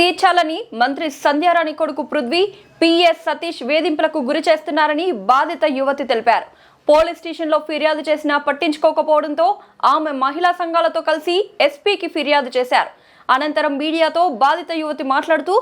తీర్చాలని మంత్రి సంధ్యారాణి కొడుకు పృథ్వీ పిఎస్ సతీష్ వేధింపులకు గురి చేస్తున్నారని బాధిత యువతి తెలిపారు. పోలీస్ స్టేషన్లో ఫిర్యాదు చేసినా పట్టించుకోకపోవడంతో ఆమె మహిళా సంఘాలతో కలిసి ఎస్పీకి ఫిర్యాదు చేశారు. అనంతరం మీడియాతో బాధిత యువతి మాట్లాడుతూ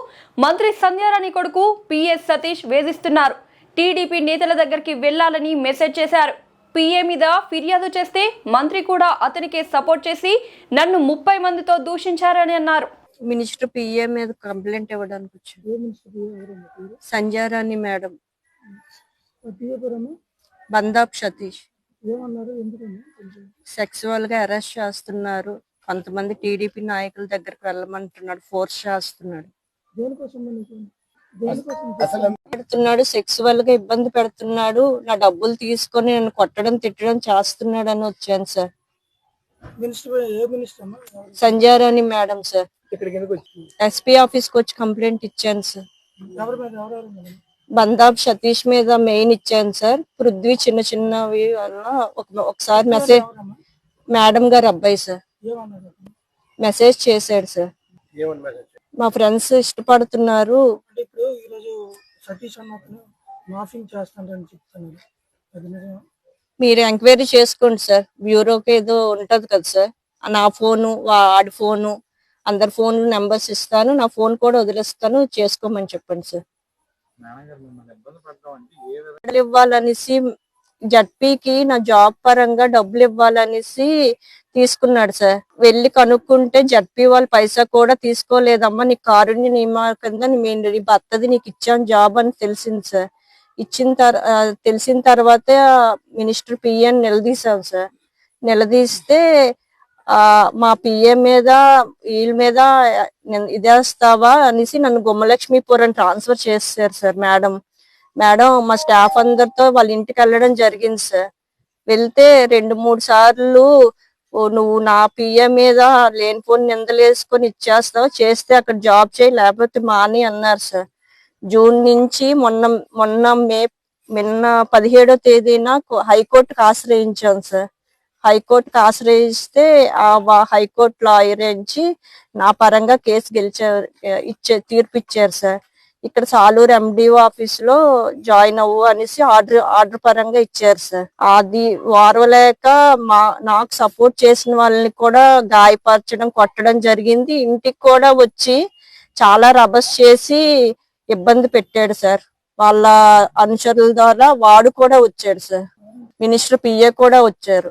మంత్రి సంధ్యారాణి కొడుకు పిఎస్ సతీష్ వేధిస్తున్నారు. టీడీపీ నేతల దగ్గరికి వెళ్ళాలని మెసేజ్ చేశారు. పిఏ మీద ఫిర్యాదు చేస్తే మంత్రి కూడా అతనికే సపోర్ట్ చేసి నన్ను ముప్పై మందితో దూషించారని అన్నారు. మినిస్టర్ పిఏ మీద కంప్లైంట్ ఇవ్వడానికి వచ్చాను సంజారాణి మేడం. బందాబ్ సతీష్. ఏమన్నారు? ఎందుకని? కొంచెం. సెక్సువల్గా అరెస్ట్ చేస్తున్నారు. కొంతమంది టీడీపీ నాయకుల దగ్గరికి వెళ్ళమంటున్నాడు. ఫోర్స్ చేస్తున్నాడు. పెడుతున్నాడు. సెక్సువల్గా ఇబ్బంది పెడుతున్నాడు. నా డబ్బులు తీసుకొని నన్ను కొట్టడం తిట్టడం చేస్తున్నాడు అని వచ్చాను సార్. మినిస్టర్ ఏ మినిస్టర్ అమ్మా? ఎవరు? Sanjarani madam sir. ఎస్పీ ఆఫీస్కి వచ్చి కంప్లైంట్ ఇచ్చాను సార్. బందాబ్ సతీష్ మీద మెయిన్ ఇచ్చాను సార్. పృథ్వీ చిన్న చిన్నవి వల్ల ఒక- ఒకసారి మెసేజ్ మేడం గారు అబ్బాయి సార్? మెసేజ్ చేశాడు సార్. మా ఫ్రెండ్స్ ఇష్టపడుతున్నారు. మీరు ఎంక్వైరీ చేసుకోండి సార్. బ్యూరోకి ఏదో ఉంటది కదా సార్. నా ఫోను వాడి ఫోను అందరి ఫోన్ నెంబర్స్ ఇస్తాను నా ఫోన్ కూడా వదిలేస్తాను చేసుకోమని చెప్పండి సార్. డబ్బులు ఇవ్వాలనేసి జడ్పీకి నా జాబ్ పరంగా డబ్బులు ఇవ్వాలనేసి తీసుకున్నాడు సార్. వెళ్ళి కనుక్కుంటే జడ్పీ వాళ్ళు పైసా కూడా తీసుకోలేదమ్మా నీ కారుణ్య నియమా కింద నీ భర్తది నీకు ఇచ్చాను జాబ్ అని తెలిసింది సార్. ఇచ్చిన తర్ తెలిసిన తర్వాత మినిస్టర్ పిఎన్ నిలదీశాం సార్. నిలదీస్తే మా పిఎం మీద వీళ్ళ మీద ఇదేస్తావా అనేసి నన్ను గుమ్మలక్ష్మీపురం ట్రాన్స్ఫర్ చేశారు సార్ మేడం. మేడం మా స్టాఫ్ అందరితో వాళ్ళ ఇంటికి వెళ్ళడం జరిగింది సార్. వెళ్తే రెండు మూడు సార్లు నువ్వు నా పిఏ మీద లేనిపోని నిందలేసుకొని ఇచ్చేస్తావు? చేస్తే అక్కడ జాబ్ చేయి లేకపోతే మాని అన్నారు సార్. జూన్ నుంచి మొన్న మొన్న మే నిన్న పదిహేడో తేదీన హైకోర్టుకు ఆశ్రయించాను సార్. హైకోర్టుకు ఆశ్రయిస్తే ఆ హైకోర్టు లాయర్ నుంచి నా పరంగా కేసు గెలిచారు ఇచ్చే తీర్పు ఇచ్చారు సార్. ఇక్కడ సాలూరు ఎండిఓ ఆఫీస్లో జాయిన్ అవ్వు అనేసి ఆర్డర్ ఆర్డర్ పరంగా ఇచ్చారు సార్. అది వారవలేక మా నాకు సపోర్ట్ చేసిన వాళ్ళని కూడా గాయపరచడం కొట్టడం జరిగింది. ఇంటికి కూడా వచ్చి చాలా రభస్ చేసి ఇబ్బంది పెట్టాడు సార్. వాళ్ళ అనుచరుల ద్వారా వాడు కూడా వచ్చాడు సార్. మినిస్టర్ పిఏ కూడా వచ్చారు.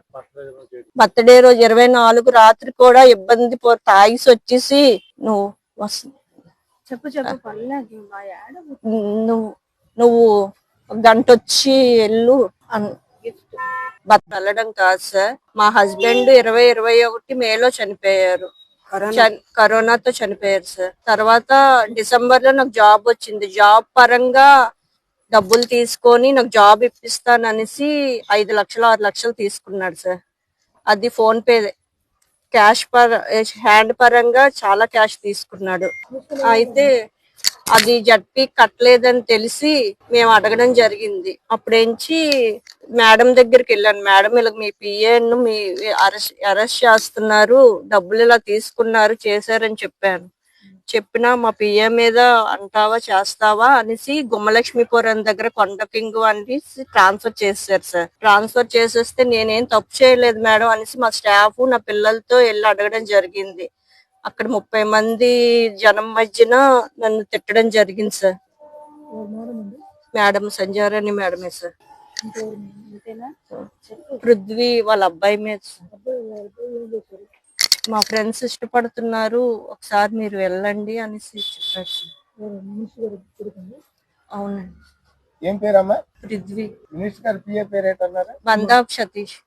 బర్త్డే రోజు ఇరవై నాలుగు రాత్రి కూడా ఇబ్బంది పో తాగిసి వచ్చేసి నువ్వు వస్ చెప్పు చెప్పు పర్లేదు మా యాడ నువ్వు నువ్వు గంట వచ్చి వెళ్ళు వెళ్ళడం కాదు సార్. మా హస్బెండ్ ఇరవై ఇరవై ఒకటి మేలో చనిపోయారు. చన్- కరోనాతో చనిపోయారు సార్. తర్వాత డిసెంబర్లో నాకు జాబ్ వచ్చింది. జాబ్ పరంగా డబ్బులు తీసుకొని నాకు జాబ్ ఇప్పిస్తాను అనేసి ఐదు లక్షలు ఆరు లక్షలు తీసుకున్నాడు సార్. అది ఫోన్ పే క్యాష్ పర హ్యాండ్ పరంగా చాలా క్యాష్ తీసుకున్నాడు. అయితే అది జడ్పీ కట్టలేదని తెలిసి మేము అడగడం జరిగింది. అప్పుడేంచి మేడం దగ్గరికి వెళ్ళాను. మేడం ఇలా మీ పిఏను మీ అరెస్ట్ అరెస్ట్ చేస్తున్నారు. డబ్బులు ఇలా తీసుకున్నారు చేశారని చెప్పాను. చెప్పినా మా పిఏ మీద అంటావా చేస్తావా అనేసి గుమ్మలక్ష్మీపురం దగ్గర కొండ కింగ్ అనేసి ట్రాన్స్ఫర్ చేశారు సార్. ట్రాన్స్ఫర్ చేసేస్తే నేనేం తప్పు చేయలేదు మేడం అనేసి మా స్టాఫ్ నా పిల్లలతో వెళ్ళి అడగడం జరిగింది. అక్కడ ముప్పై మంది జనం మధ్యన నన్ను తిట్టడం జరిగింది సార్. మేడం సంజారాణి మేడమే సార్. పృథ్వీ వాళ్ళ అబ్బాయి మీద మా ఫ్రెండ్స్ ఇష్టపడుతున్నారు ఒకసారి మీరు వెళ్ళండి అనేసి చెప్పారు. అవునండి. ఏం పేరమ్మా? పృథ్వీ. మినిస్టర్ గారి పిఏ పేరు ఏంటన్నారు బందాబ్ సతీష్.